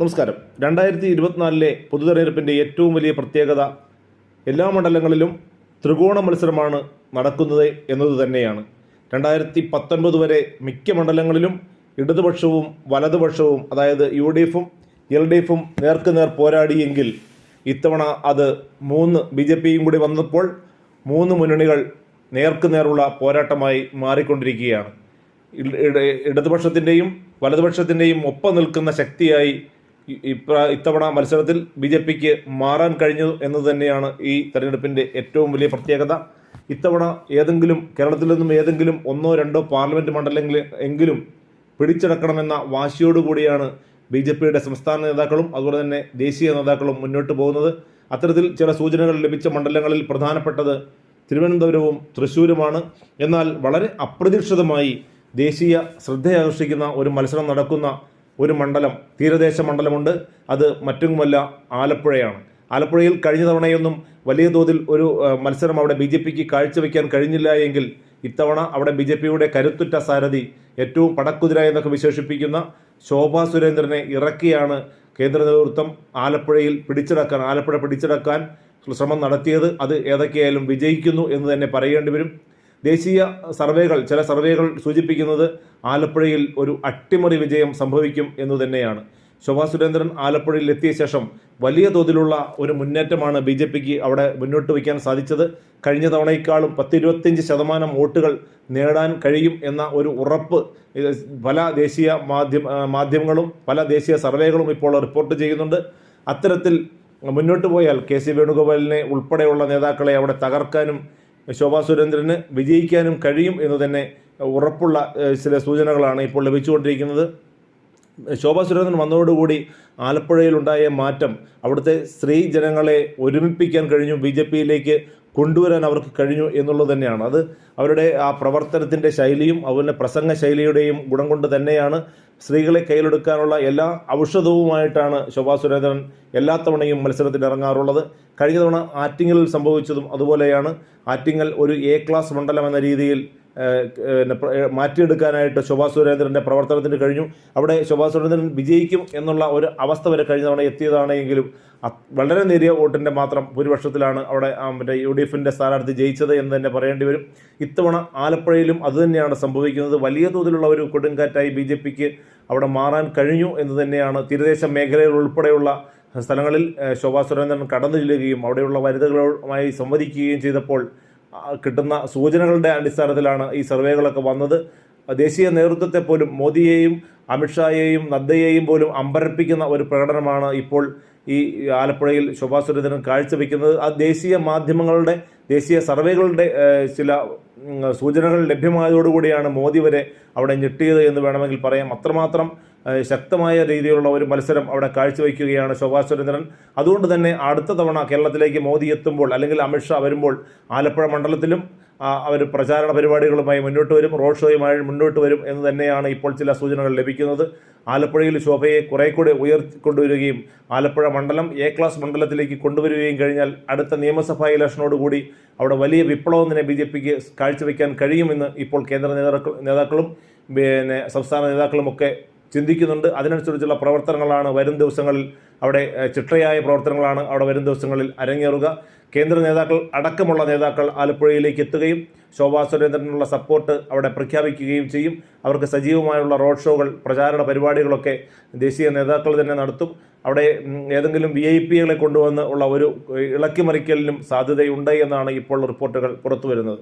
നമസ്കാരം. രണ്ടായിരത്തി ഇരുപത്തിനാലിലെ പൊതുതെരഞ്ഞെടുപ്പിന്റെ ഏറ്റവും വലിയ പ്രത്യേകത എല്ലാ മണ്ഡലങ്ങളിലും ത്രികോണ മത്സരമാണ് നടക്കുന്നത് എന്നത് തന്നെയാണ്. രണ്ടായിരത്തി പത്തൊൻപത് വരെ മിക്ക മണ്ഡലങ്ങളിലും ഇടതുപക്ഷവും വലതുപക്ഷവും അതായത് യു ഡി എഫും എൽ ഡി എഫും നേർക്കുനേർ പോരാടിയെങ്കിൽ ഇത്തവണ അത് മൂന്ന് ബി ജെ പിയും കൂടി വന്നപ്പോൾ മൂന്ന് മുന്നണികൾ നേർക്കുനേറുള്ള പോരാട്ടമായി മാറിക്കൊണ്ടിരിക്കുകയാണ്. ഇട- ഇട- ഇടതുപക്ഷത്തിന്റെയും വലതുപക്ഷത്തിന്റെയും ഒപ്പം നിൽക്കുന്ന ശക്തിയായി ഇപ്രാ- ഇത്തവണ മത്സരത്തിൽ ബി ജെ പിക്ക് മാറാൻ കഴിഞ്ഞു എന്ന് തന്നെയാണ് ഈ തെരഞ്ഞെടുപ്പിന്റെ ഏറ്റവും വലിയ പ്രത്യേകത. ഇത്തവണ ഏതെങ്കിലും കേരളത്തിൽ നിന്നും ഏതെങ്കിലും ഒന്നോ രണ്ടോ പാർലമെന്റ് മണ്ഡലങ്ങൾ എങ്കിലും പിടിച്ചെടുക്കണമെന്ന വാശിയോടുകൂടിയാണ് ബി ജെ പിയുടെ സംസ്ഥാന നേതാക്കളും അതുപോലെ തന്നെ ദേശീയ നേതാക്കളും മുന്നോട്ട് പോകുന്നത്. അത്തരത്തിൽ ചില സൂചനകൾ ലഭിച്ച മണ്ഡലങ്ങളിൽ പ്രധാനപ്പെട്ടത് തിരുവനന്തപുരവും തൃശ്ശൂരുമാണ്. എന്നാൽ വളരെ അപ്രതീക്ഷിതമായി ദേശീയ ശ്രദ്ധയാകർഷിക്കുന്ന ഒരു മത്സരം നടക്കുന്ന ഒരു മണ്ഡലം തീരദേശ മണ്ഡലമുണ്ട്. അത് മറ്റൊന്നുമല്ല ആലപ്പുഴയാണ്. ആലപ്പുഴയിൽ കഴിഞ്ഞ തവണയൊന്നും വലിയ തോതിൽ ഒരു മത്സരം അവിടെ ബി ജെ പിക്ക് കാഴ്ചവെക്കാൻ കഴിഞ്ഞില്ല എങ്കിൽ ഇത്തവണ അവിടെ ബി ജെ പിയുടെ കരുത്തുറ്റ സാരഥി ഏറ്റവും പടക്കുതിര എന്നൊക്കെ വിശേഷിപ്പിക്കുന്ന ശോഭാ സുരേന്ദ്രനെ ഇറക്കിയാണ് കേന്ദ്ര നേതൃത്വം ആലപ്പുഴയിൽ പിടിച്ചടക്കാൻ ആലപ്പുഴ പിടിച്ചടക്കാൻ ശ്രമം നടത്തിയത്. അത് ഏതൊക്കെയായാലും വിജയിക്കുന്നു എന്ന് തന്നെ പറയേണ്ടി വരും. ദേശീയ സർവേകൾ ചില സർവേകൾ സൂചിപ്പിക്കുന്നത് ആലപ്പുഴയിൽ ഒരു അട്ടിമറി വിജയം സംഭവിക്കും എന്നു തന്നെയാണ്. ശോഭാ സുരേന്ദ്രൻ ആലപ്പുഴയിൽ എത്തിയ ശേഷം വലിയ തോതിലുള്ള ഒരു മുന്നേറ്റമാണ് ബി ജെ പിക്ക് അവിടെ മുന്നോട്ട് വയ്ക്കാൻ സാധിച്ചത്. കഴിഞ്ഞ തവണയേക്കാളും പത്തിരുപത്തിയഞ്ച് ശതമാനം വോട്ടുകൾ നേടാൻ കഴിയും എന്ന ഒരു ഉറപ്പ് പല ദേശീയ മാധ്യമ മാധ്യമങ്ങളും പല ദേശീയ സർവേകളും ഇപ്പോൾ റിപ്പോർട്ട് ചെയ്യുന്നുണ്ട്. അത്തരത്തിൽ മുന്നോട്ട് പോയാൽ കെ സി വേണുഗോപാലിനെ ഉൾപ്പെടെയുള്ള നേതാക്കളെ അവിടെ തകർക്കാനും ശോഭാ സുരേന്ദ്രന് വിജയിക്കാനും കഴിയും എന്ന് തന്നെ ഉറപ്പുള്ള ചില സൂചനകളാണ് ഇപ്പോൾ ലഭിച്ചുകൊണ്ടിരിക്കുന്നത്. ശോഭാ സുരേന്ദ്രൻ വന്നതോടുകൂടി ആലപ്പുഴയിലുണ്ടായ മാറ്റം അവിടുത്തെ സ്ത്രീ ജനങ്ങളെ ഒരുമിപ്പിക്കാൻ കഴിഞ്ഞു. ബി ജെ പിയിലേക്ക് കൊണ്ടുവരാൻ അവർക്ക് കഴിഞ്ഞു എന്നുള്ളത് തന്നെയാണ്. അത് അവരുടെ ആ പ്രവർത്തനത്തിന്റെ ശൈലിയും അതുപോലെ പ്രസംഗ ശൈലിയുടെയും ഗുണം കൊണ്ട് തന്നെയാണ് സ്ത്രീകളെ കയ്യിലെടുക്കാനുള്ള എല്ലാ ഔഷധവുമായിട്ടാണ് ശോഭാ സുരേന്ദ്രൻ എല്ലാ തവണയും മത്സരത്തിൽ ഇറങ്ങാറുള്ളത്. കഴിഞ്ഞ തവണ ആറ്റിങ്ങലിൽ സംഭവിച്ചതും അതുപോലെയാണ്. ആറ്റിങ്ങൽ ഒരു എ ക്ലാസ് മണ്ഡലം എന്ന രീതിയിൽ മാറ്റിയെടുക്കാനായിട്ട് ശോഭാ സുരേന്ദ്രന്റെ പ്രവർത്തനത്തിന് കഴിഞ്ഞു. അവിടെ ശോഭാ സുരേന്ദ്രൻ വിജയിക്കും എന്നുള്ള ഒരു അവസ്ഥ വരെ കഴിഞ്ഞ തവണ എത്തിയതാണെങ്കിലും വളരെ നേരിയ വോട്ടിന്റെ മാത്രം ഭൂരിപക്ഷത്തിലാണ് അവിടെ മറ്റേ യു ഡി എഫിന്റെ സ്ഥാനാർത്ഥി ജയിച്ചത് എന്ന് തന്നെ പറയേണ്ടി വരും. ഇത്തവണ ആലപ്പുഴയിലും അതുതന്നെയാണ് സംഭവിക്കുന്നത്. വലിയ തോതിലുള്ള ഒരു കൊടുങ്കാറ്റായി ബി ജെ പിക്ക് അവിടെ മാറാൻ കഴിഞ്ഞു എന്ന് തന്നെയാണ് തീരദേശ മേഖലയിൽ ഉൾപ്പെടെയുള്ള സ്ഥലങ്ങളിൽ ശോഭാ സുരേന്ദ്രൻ കടന്നു ചെല്ലുകയും അവിടെയുള്ള വനിതകളുമായി സംവദിക്കുകയും ചെയ്തപ്പോൾ കിട്ടുന്ന സൂചനകളുടെ അടിസ്ഥാനത്തിലാണ് ഈ സർവേകളൊക്കെ വന്നത്. ദേശീയ നേതൃത്വത്തെ പോലും മോദിയെയും അമിത്ഷായെയും നദ്ദയെയും പോലും അമ്പരപ്പിക്കുന്ന ഒരു പ്രകടനമാണ് ഇപ്പോൾ ഈ ആലപ്പുഴയിൽ ശോഭാ സുരേന്ദ്രൻ കാഴ്ചവെക്കുന്നത്. ആ ദേശീയ മാധ്യമങ്ങളുടെ ദേശീയ സർവേകളുടെ ചില സൂചനകൾ ലഭ്യമായതോടുകൂടിയാണ് മോദി വരെ അവിടെ ഞെട്ടിയത് എന്ന് വേണമെങ്കിൽ പറയാം. അത്രമാത്രം ശക്തമായ രീതിയിലുള്ള ഒരു മത്സരം അവിടെ കാഴ്ചവെക്കുകയാണ് ശോഭാ സുരേന്ദ്രൻ. അതുകൊണ്ട് തന്നെ അടുത്ത തവണ കേരളത്തിലേക്ക് മോദി എത്തുമ്പോൾ അല്ലെങ്കിൽ അമിത്ഷാ വരുമ്പോൾ ആലപ്പുഴ മണ്ഡലത്തിലും അവർ പ്രചാരണ പരിപാടികളുമായി മുന്നോട്ട് വരും റോഡ് ഷോയുമായി മുന്നോട്ട് വരും എന്ന് തന്നെയാണ് ഇപ്പോൾ ചില സൂചനകൾ ലഭിക്കുന്നത്. ആലപ്പുഴയിൽ ശോഭയെ കുറെ കൂടെ ഉയർത്തിക്കൊണ്ടുവരികയും ആലപ്പുഴ മണ്ഡലം എ ക്ലാസ് മണ്ഡലത്തിലേക്ക് കൊണ്ടുവരികയും കഴിഞ്ഞാൽ അടുത്ത നിയമസഭാ ഇലക്ഷനോടുകൂടി അവിടെ വലിയ വിപ്ലവം തന്നെ ബി ജെ പിക്ക് കാഴ്ചവെക്കാൻ കഴിയുമെന്ന് ഇപ്പോൾ കേന്ദ്ര നേതാക്കൾ നേതാക്കളും പിന്നെ സംസ്ഥാന നേതാക്കളുമൊക്കെ ചിന്തിക്കുന്നുണ്ട്. അതിനനുസരിച്ചുള്ള പ്രവർത്തനങ്ങളാണ് വരും ദിവസങ്ങളിൽ അവിടെ ചിട്ടയായ പ്രവർത്തനങ്ങളാണ് അവിടെ വരും ദിവസങ്ങളിൽ അരങ്ങേറുക. കേന്ദ്ര നേതാക്കൾ അടക്കമുള്ള നേതാക്കൾ ആലപ്പുഴയിലേക്ക് എത്തുകയും ശോഭാ സുരേന്ദ്രനുള്ള സപ്പോർട്ട് അവിടെ പ്രഖ്യാപിക്കുകയും ചെയ്യും. അവർക്ക് സജീവമായുള്ള റോഡ് ഷോകൾ പ്രചാരണ പരിപാടികളൊക്കെ ദേശീയ നേതാക്കൾ തന്നെ നടത്തും. അവിടെ ഏതെങ്കിലും വി ഐ പികളെ കൊണ്ടുവന്ന് ഉള്ള ഒരു ഇളക്കിമറിക്കലിനും സാധ്യതയുണ്ട് എന്നാണ് ഇപ്പോൾ റിപ്പോർട്ടുകൾ പുറത്തു വരുന്നത്